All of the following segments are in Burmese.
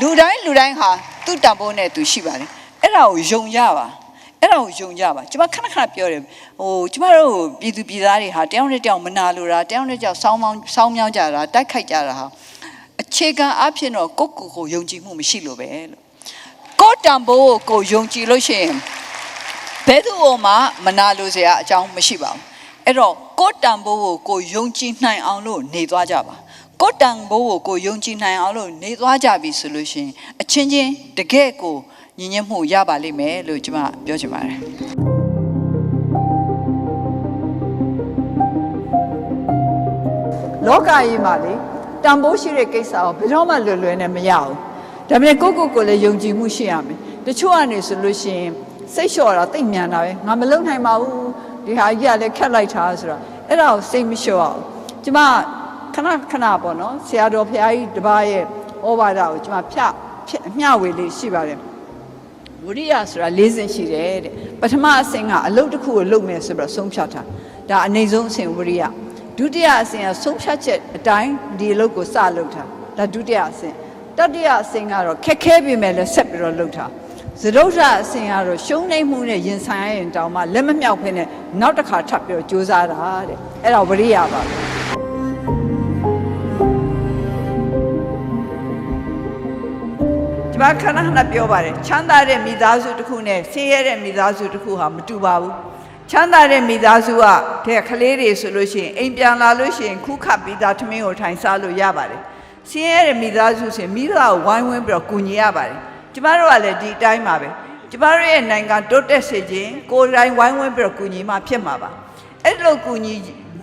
လူတိုင်းလူတိုင်းဟာသူ့တန်ဖိုးနဲ့သူရှိပါတယ်အဲ့ဒါကိုယုံကြပါအဲ့ဒါကိုယုံကြပါကျွန်မခဏခဏပြောတယ်ဟိုကျမတို့ပြည်သူပြည်သားတွေဟာတယောက်နဲ့တယောက်မနာလိုတာတယောက်နဲ့တယောက်စောင်းမောင်းစောင်းမြောင်းကြတာတိုက်ခိုက်ကြတာဟာအခြေခံအဖြစ်တော့ကိုယ့်ကိုယ်ကိုယုံကြည်မှုမရှိလို့ပဲလို့ကိုယ့်တန်ဖိုးကိုကိုယ်ယုံကြည်လို့ရှိရင်ဘယ်သူ့မှမနာလို့စရာအကြောင်းမရှိပါဘူးအဲ့တော့ကိုယ်တန်ဖိုးကိုကိုယုံကြည်နိုင်အောင်လို့နေသွားကြပါ ကိုယ်တန်ဖိုးကိုကိုယုံကြည်နိုင်အောင်လို့နေသွားကြပြီဆိုလို့ရှိရင်အချင်းချင်းတကယ့်ကိုညီညွတ်မှုရပါလိမ့်မယ်လို့ကျွန်မပြောချင်ပါတယ်လောကကြီးမှာလေတန်ဖိုးရှိတဲ့ကိစ္စကိုဘယ်တော့မှလွယ်လွယ်နဲ့မရဘူးဒါပေမဲ့ကိုယ့်ကိုယ်ကိုယ်လည်းယုံကြည်မှုရှိရမယ်တချို့ကနေဆိုလို့ရှိရင်စိတ်လျှော့တာတိတ်မြန်တာပဲငါမလုံနိုင်ပါဘူးဒီဟာကြီးကလည်းခက်လိုက်တာဆိုတော့အဲ့ဒါကိုစိတ်မလျှော့အောင်ကျမ ခဏခဏပေါ့နော်ဆရာတော်ဖရာကြီးတပါးရဲ့ဩဘာဒကိုကျမဖြဖြမျှဝေလေးရှိပါတယ်ဝိရိယဆိုတာ၄ဆင့်ရှိတယ်တဲ့ပထမအဆင့်ကအလုပ်တစ်ခုကိုလုပ်မယ်ဆိုပြီးတော့ဆုံးဖြတ်တာဒါအနေဆုံးအဆင့်ဝိရိယဒုတိယအဆင့်ကဆုံးဖြတ်ချက်အတိုင်းဒီအလုပ်ကိုစလုပ်တာဒါဒုတိယအဆင့်တတိယအဆင့်ကတော့ခက်ခဲပြီမဲ့လည်းဆက်ပြီးတော့လုပ်တာသရုပ်ထအဆင့်ကတော့ရှုံးနေမှုနဲ့ရင်ဆိုင်ရရင်တောင်မှလက်မမြောက်ဖ ೇನೆ နောက်တစ်ခါထပ်ပြီးတော့ကြိုးစားတာတဲ့အဲ့ဒါဝိရိယပါပဲ ကျမခဏခဏပြောပါတယ်ချမ်းသာတဲ့မိသားစုတစ်ခုနဲ့ဆင်းရဲတဲ့မိသားစုတစ်ခုဟာမတူပါဘူးချမ်းသာတဲ့မိသားစုကတဲ့ကလေးတွေဆိုလို့ရှိရင်အိမ်ပြန်လာလို့ရှိရင်ခုခတ်ပြီးသားထမင်းကိုထိုင်စားလို့ရပါတယ်ဆင်းရဲတဲ့မိသားစုဆိုရင်မိသားကိုဝိုင်းဝန်းပြီးတော့ကူညီရပါတယ်ကျမတို့ကလည်းဒီအတိုင်းပါပဲကျမတို့ရဲ့နိုင်ငံတိုးတက်စေခြင်းကိုယ်တိုင်ဝိုင်းဝန်းပြီးတော့ကူညီမှဖြစ်မှာပါအဲ့လိုကူညီ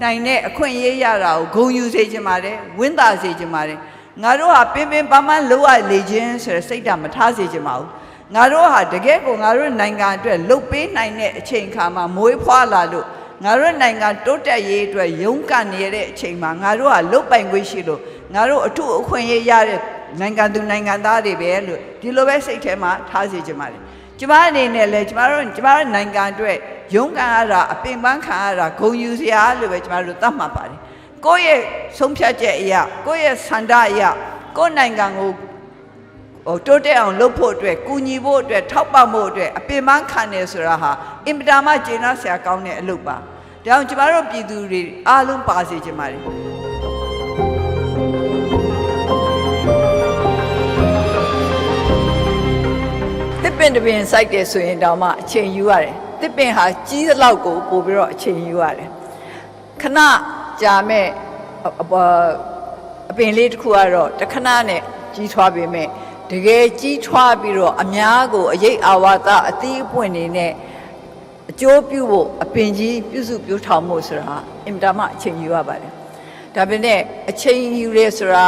နိုင်တဲ့အခွင့်အရေးရတာကိုဂုဏ်ယူစေခြင်းပါတယ်ဝင်းသာစေခြင်းပါတယ် ငါတို့ဟာပင်ပင်ပန်းပန်းလှုပ်ရလေခြင်းဆိုတဲ့စိတ်ဓာတ်မထားစေချင်ပါဘူးငါတို့ဟာတကယ်ကိုငါတို့နိုင်ငံအတွက်လှုပ်ပေးနိုင်တဲ့အချိန်ခါမှာမွေးဖွားလာလို့ငါတို့နိုင်ငံတိုးတက်ရေးအတွက်ရုန်းကန်နေတဲ့အချိန်မှာငါတို့ဟာလှုပ်ပိုင်ခွင့်ရှိလို့ငါတို့အထုအခွင့်အရေးရတဲ့နိုင်ငံသူနိုင်ငံသားတွေပဲလို့ဒီလိုပဲစိတ်ထဲမှာထားစေချင်ပါတယ်ကျမအနေနဲ့လည်းကျမတို့ကျမတို့နိုင်ငံအတွက်ရုန်းကန်ရတာအပင်ပန်းခံရတာဂုဏ်ယူစရာလို့ပဲကျမတို့သတ်မှတ်ပါတယ် ကိုယ့်ရဲ့ဆုံးဖြတ်ချက်အရာကိုယ့်ရဲ့ဆန္ဒအရာကိုယ့်နိုင်ငံကိုဟိုတိုးတက်အောင်လုပ်ဖို့အတွက်ကူညီဖို့အတွက်ထောက်ပံ့ဖို့အတွက်အပင်ပန်းခံနေဆိုတာဟာအင်ပတာမကျေနပ်စရာကောင်းတဲ့အလုပ်ပါဒါကြောင့်ကျမတို့ပြည်သူတွေအားလုံးပါစေချင်ပါတယ်တစ်ပင်တစ်ပင်စိုက်တယ်ဆိုရင်တောင်မှအချိန်ယူရတယ်တစ်ပင်ဟာကြီးသလောက်ကိုပို့ပြီးတော့အချိန်ယူရတယ်ခဏ ကြာမဲ့အအပေါ်အပင်လေးတစ်ခုကတော့တစ်ခဏနဲ့ကြီးထွားပေမဲ့တကယ်ကြီးထွားပြီးတော့အများကိုအရေးအာဝါဒအသီးအပွင့်နေနဲ့အကျိုးပြုဖို့အပင်ကြီးပြုစုပြုထောင်ဖို့ဆိုတာအင်မတန်မှအချိန်ယူရပါတယ်ဒါပေမဲ့အချိန်ယူရဲဆိုတာ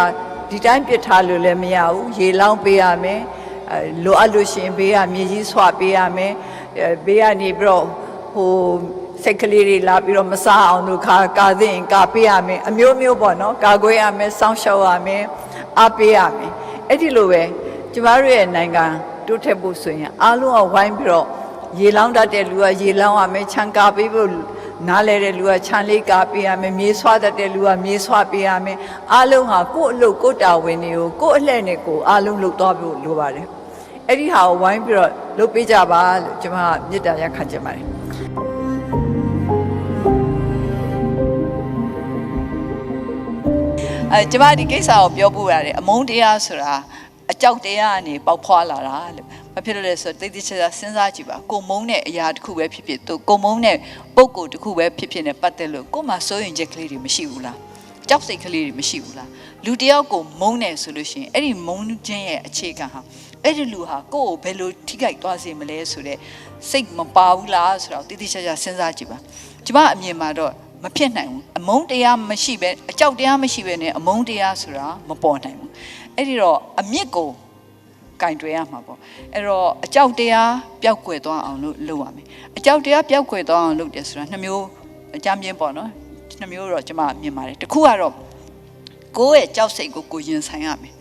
ဒီတိုင်းပြစ်ထားလို့လည်းမရဘူးရေလောင်းပေးရမယ်အဲလိုအပ်လို့ရှရင်ဘေးကမြေကြီးဆွပေးရမယ်အဲဘေးကနေပြီးတော့ဟို စိတ်ကလေးတွေလာပြီးတော့မစားအောင်လို့ခါကာသင့်ကာပေးရမယ်အမျိုးမျိုးပေါ့နော်ကာကွယ်ရမယ်စောင့်ရှောက်ရမယ်အားပေးရမယ်အဲ့ဒီလိုပဲကျမတို့ရဲ့နိုင်ငံတိုးတက်ဖို့ဆိုရင်အားလုံးကဝိုင်းပြီးတော့ရေလောင်းတတ်တဲ့လူကရေလောင်းရမယ်ခြံကာပေးဖို့နားလဲတဲ့လူကခြံလေးကာပေးရမယ်မြေဆွတတ်တဲ့လူကမြေဆွပေးရမယ်အားလုံးဟာကိုယ့်အလုပ်ကိုယ့်တာဝန်တွေကိုကိုယ့်အလှည့်နဲ့ကိုယ်အားလုံးလုပ်သွားဖို့လိုပါတယ်အဲ့ဒီဟာကိုဝိုင်းပြီးတော့လုပ်ပေးကြပါလို့ကျွန်မကမေတ္တာရက်ခံချင်ပါတယ် အဲကျမဒီကိစ္စကိုပြောဖို့ရတယ်အမုန်းတရားဆိုတာအကြောက်တရားကနေပေါက်ဖွာလာတာလို့မဖြစ်လို့လဲဆိုတော့တိတ်တိကျကျစဉ်းစားကြည့်ပါကိုမုန်းတဲ့အရာတစ်ခုပဲဖြစ်ဖြစ်သူကိုမုန်းတဲ့ပုံကိုယ်တစ်ခုပဲဖြစ်ဖြစ်နဲ့ပတ်သက်လို့ကို့မှာစိုးရင်ချက်ကလေးတွေမရှိဘူးလားကြောက်စိတ်ကလေးတွေမရှိဘူးလားလူတယောက်ကိုမုန်းတယ်ဆိုလို့ရှိရင်အဲ့ဒီမုန်းခြင်းရဲ့အခြေခံဟာအဲ့ဒီလူဟာကိုယ့်ကိုဘယ်လိုထိခိုက်သွားစေမလဲဆိုတော့စိတ်မပါဘူးလားဆိုတော့တိတိကျကျစဉ်းစားကြည့်ပါကျမအမြင်မှာတော့ မဖြစ်နိုင်ဘူးအမုန်းတရားမရှိပဲအကြောက်တရားမရှိပဲနဲ့အမုန်းတရားဆိုတာမပေါ်နိုင်ဘူးအဲ့ဒီတော့အမြင့်ကိုကင်တွယ်ရမှာပေါ့အဲ့တော့အကြောက်တရားပျောက်ကွယ်သွားအောင်လို့လုပ်ရမယ်အကြောက်တရားပျောက်ကွယ်သွားအောင်လုပ်တယ်ဆိုတာနှစ်မျိုးအကြမ်းပြင်းပေါ့နော်နှစ်မျိုးတော့ကျွန်မမြင်ပါတယ်တစ်ခုကတော့ကိုယ့်ရဲ့ကြောက်စိတ်ကိုကိုရင်ဆိုင်ရမယ်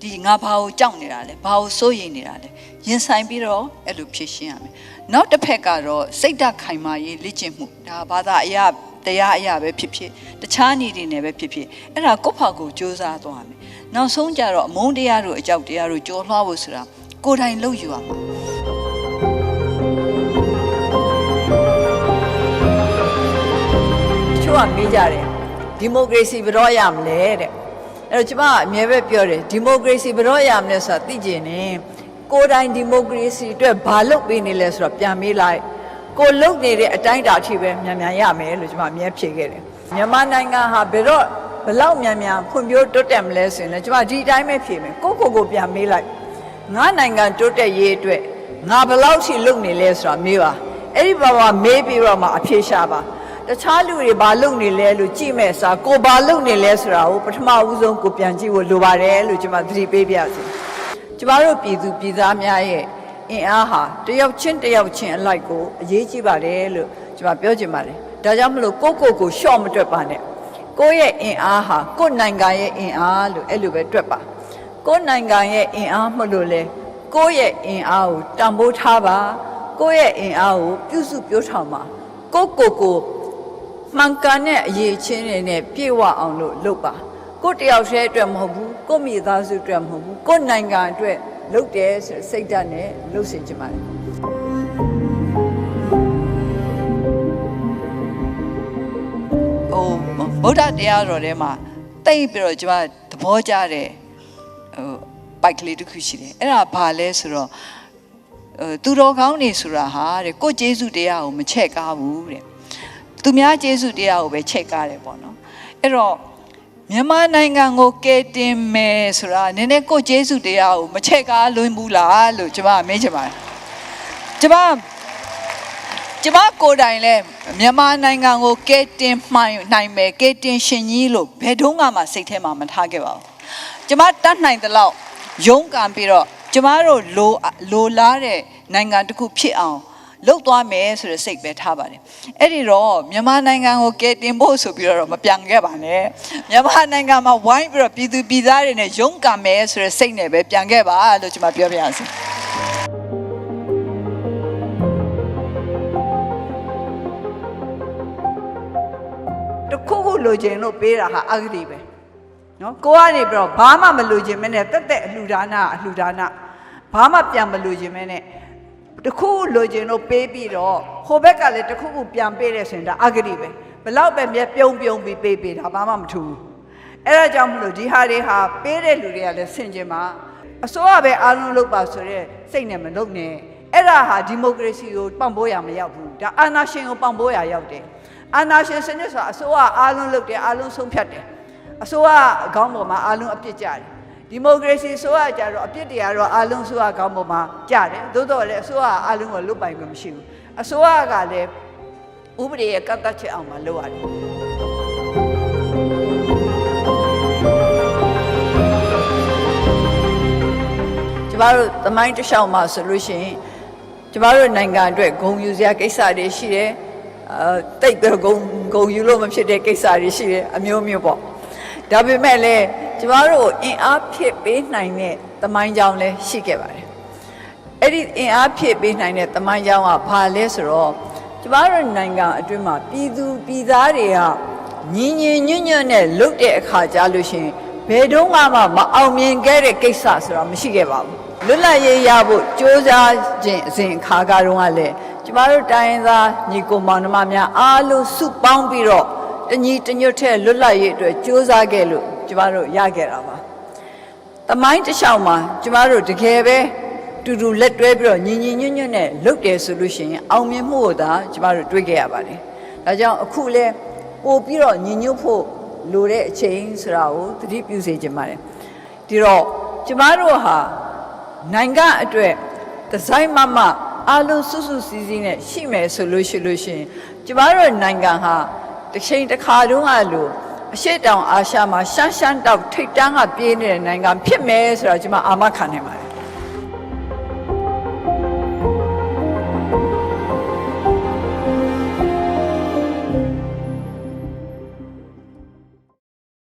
ဒီငါဘာကိုကြောက်နေတာလဲဘာကိုစိုးရိမ်နေတာလဲရင်ဆိုင်ပြီးတော့အဲ့လိုဖြေရှင်းရမယ်နောက်တစ်ဖက်ကတော့စိတ်ဓာတ်ခိုင်မာရေးလေ့ကျင့်မှုဒါဘာသာအရာ တတရားအရာပဲဖြစ်ဖြစ်တခြားနေတွေနဲ့ပဲဖြစ်ဖြစ်အဲ့ဒါကိုယ့်ဖောက်ကိုစူးစမ်းသွားမယ်နောက်ဆုံးကြတော့အမုန်းတရားတို့အကြောက်တရားတို့ကြော်လွှားဖို့ဆိုတာကိုယ်တိုင်လုပ်ယူရမှာချို့ကမေးကြတယ်ဒီမိုကရေစီဘယ်တော့ရမလဲတဲ့အဲ့တော့ကျမကအမြဲပဲပြောတယ်ဒီမိုကရေစီဘယ်တော့ရမလဲဆိုတာသိကျင်နေကိုယ်တိုင်ဒီမိုကရေစီအတွက်ဘာလုပ်ပေးနေလဲဆိုတော့ပြန်မေးလိုက် ကိုလုပ်နေတဲ့အတိုင်းအတာအထိပဲမြန်မြန်ရမယ်လို့ကျမအမြဲဖြေခဲ့တယ်မြန်မာနိုင်ငံဟာဘယ်တော့ဘယ်လောက်မြန်မြန်ဖွံ့ဖြိုးတိုးတက်မလဲဆိုရင်လည်းကျမဒီအတိုင်းပဲဖြေမယ်ကိုယ့်ကိုယ်ကိုပြန်မေးလိုက်ငါနိုင်ငံတိုးတက်ရေးအတွက်ငါဘယ်လောက်ထိလုပ်နေလဲဆိုတာမေးပါအဲ့ဒီဘာမှမေးပြီးတော့မှအဖြေရှာပါတခြားလူတွေဘာလုပ်နေလဲလို့ကြည့်မဲ့အစားကိုဘာလုပ်နေလဲဆိုတာကိုပထမဦးဆုံးကိုပြန်ကြည့်ဖို့လိုပါတယ်လို့ကျွန်မသတိပေးပြစီကျမတို့ပြည်သူပြည်သားများရဲ့ အင်အားဟာတယောက်ချင်းတယောက်ချင်းအလိုက်ကိုအရေးကြီးပါတယ်လို့ကျွန်မပြောချင်ပါတယ်ဒါကြောင့်မလို့ကိုယ့်ကိုယ်ကိုရှော့မတွက်ပါနဲ့ကိုယ့်ရဲ့အင်အားဟာကိုယ့်နိုင်ငံရဲ့အင်အားလို့အဲ့လိုပဲတွက်ပါကိုယ့်နိုင်ငံရဲ့အင်အားမလို့လဲကိုယ့်ရဲ့အင်အားကိုတန်ဖိုးထားပါကိုယ့်ရဲ့အင်အားကိုပြုစုပြောထောင်ပါကိုယ့်ကိုယ်ကိုမှန်ကန်တဲ့အရေးချင်းတွေနဲ့ပြည့်ဝအောင်လို့လုပ်ပါကိုယ့်တယောက်တည်းအတွက်မဟုတ်ဘူးကိုယ့်မိသားစုအတွက်မဟုတ်ဘူးကိုယ့်နိုင်ငံအတွက် လုပ်တယ်ဆိုတဲ့စိတ်ဓာတ်နဲ့လုပ်စေချင်ပါတယ်ဟိုဗုဒ္ဓတရားတော်ထဲမှာတိတ်ပြီးတော့ကျွန်မသဘောကျတဲ့ဟိုပိုက်ကလေးတစ်ခုရှိတယ်အဲ့ဒါဘာလဲဆိုတော့ဟိုသူတော်ကောင်းနေဆိုတာဟာတဲ့ကိုယ်ကျေးဇူးတရားကိုမချက်ကားဘူးတဲ့သူများကျေးဇူးတရားကိုပဲချက်ကားတယ်ပေါ့နော်အဲ့တော့ မြန်မာနိုင်ငံကိုကယ်တင်မယ်ဆိုတာနည်းနည်းကိုယ်ကျေးဇူးတရားကိုမချက်ကားလွန်းဘူးလားလို့ကျွန်မမေးချင်ပါတယ်ကျွန်မကျမကိုယ်တိုင်လဲမြန်မာနိုင်ငံကိုကဲတင်မှိုင်းနိုင်မယ်ကဲတင်ရှင်ကြီးလို့ဘယ်တော့မှစိတ်ထဲမှာမထားခဲ့ပါဘူးကျမတတ်နိုင်တဲ့လောက်ရုန်းကန်ပြီးတော့ကျမတို့လိုလိုလားတဲ့နိုင်ငံတစ်ခုဖြစ်အောင် လှုပ်သွားမယ်ဆိုတဲ့စိတ်ပဲထားပါတယ်အဲ့ဒီတော့မြန်မာနိုင်ငံကိုကဲတင်ဖို့ဆိုပြီးတော့မပြန်ခဲ့ပါနဲ့မြန်မာနိုင်ငံမှာဝိုင်းပြီးတော့ပြည်သူပြည်သားတွေနဲ့ရုန်းကန်မယ်ဆိုတဲ့စိတ်နဲ့ပဲပြန်ခဲ့ပါလို့ကျမပြောပြရစီတခုခုလိုချင်လို့ပေးတာဟာအဂတိပဲနော်ကိုကနေပြီးတော့ဘာမှမလိုချင်မနဲ့တက်တက်အလှူဒါနအလှူဒါနဘာမှပြန်မလိုချင်မနဲ့ တခုခုလိုချင်လို့ပေးပြီးတော့ဟိုဘက်ကလည်းတခုခုပြန်ပေးတယ်ဆိုရင်ဒါအဂတိပဲဘလောက်ပဲမြဲပြုံးပြုံးပြီးပေးပေးတာဘာမှမထူဘူးအဲ့ဒါကြောင့်မလို့ဒီဟာတွေဟာပေးတဲ့လူတွေကလည်းဆင်ခြင်ပါအစိုးရပဲအားလုံးလုပ်ပါဆိုတဲ့စိတ်နဲ့မလုပ်နဲ့အဲ့ဒါဟာဒီမိုကရေစီကိုပံ့ပိုးရမရောက်ဘူးဒါအာဏာရှင်ကိုပံ့ပိုးရရောက်တယ်အာဏာရှင်စနစ်ဆိုတာအစိုးရအားလုံးလုပ်တယ်အားလုံးဆုံးဖြတ်တယ်အစိုးရအကောင်းပေါ်မှာအားလုံးအပြစ်ကြတယ် ဒီမိုကရေစီဆိုရကြတော့အပြစ်တွေကတော့အားလုံးဆိုရကောင်းပေါ်မှာကြတယ်သို့တော်လည်းအစိုးရအားလုံးကိုလွတ်ပိုင်ခွင့်မရှိဘူးအစိုးရကလည်းဥပဒေရဲ့ကန့်သတ်ချက်အောင်မှာလုပ်ရတယ်ကျမတို့သမိုင်းတစ်လျှောက်မှာဆိုလို့ရှိရင်ကျမတို့နိုင်ငံအတွက်ဂုဏ်ယူစရာကိစ္စတွေရှိတယ်အဲတိတ်တော့ဂုဏ်ဂုဏ်ယူလို့မဖြစ်တဲ့ကိစ္စတွေရှိတယ်အမျိုးမျိုးပေါ့ဒါပေမဲ့လည်း ကျမတို့အင်အားဖြစ်ပေးနိုင်တဲ့သမိုင်းကြောင်းလည်းရှိခဲ့ပါတယ်အဲ့ဒီအင်အားဖြစ်ပေးနိုင်တဲ့သမိုင်းကြောင်းကဘာလဲဆိုတော့ကျမတို့နိုင်ငံအတွင်းမှာပြည်သူပြည်သားတွေကညီညီညွတ်ညွတ်နဲ့လုပ်တဲ့အခါကြားလို့ရှိရင်ဘယ်တော့မှမအောင်မြင်ခဲ့တဲ့ကိစ္စဆိုတာမရှိခဲ့ပါဘူးလွတ်လပ်ရေးရဖို့ကြိုးစားခြင်းအစဉ်အခါကတုန်းကလည်းကျမတို့တိုင်းရင်းသားညီကိုမောင်နှမများအားလုံးစုပေါင်းပြီးတော့တညီတညွတ်ထဲလွတ်လပ်ရေးအတွက်ကြိုးစားခဲ့လို့ ကျမတို့ရခဲ့တာပါတမိုင်းတစ်လျှောက်မှာကျမတို့တကယ်ပဲတူတူလက်တွဲပြီးတော့ညီညီညွတ်ညွတ်နဲ့လုပ်တယ်ဆိုလို့ရှိရင်အောင်မြင်မှုကိုသာကျမတို့တွေ့ခဲ့ရပါတယ်။ဒါကြောင့်အခုလဲပို့ပြီးတော့ညီညွတ်ဖို့လိုတဲ့အချိန်ဆိုတာကိုသတိပြုစေချင်ပါတယ်။ဒီတော့ကျမတို့ဟာနိုင်ငံအတွက်ဒီဇိုင်းမမအားလုံးစွစွစည်းစည်းနဲ့ရှိမယ်ဆိုလို့ရှိလို့ရှိရင်ကျမတို့နိုင်ငံဟာတစ်ချိန်တစ်ခါတုန်းကလို့ အရှိတောင်အာရှမှာရှမ်းရှမ်းတောက်ထိတ်တန်းကပြေးနေတဲ့နိုင်ငံဖြစ်မယ်ဆိုတော့ကျွန်မအာမခံနိုင်ပါတယ်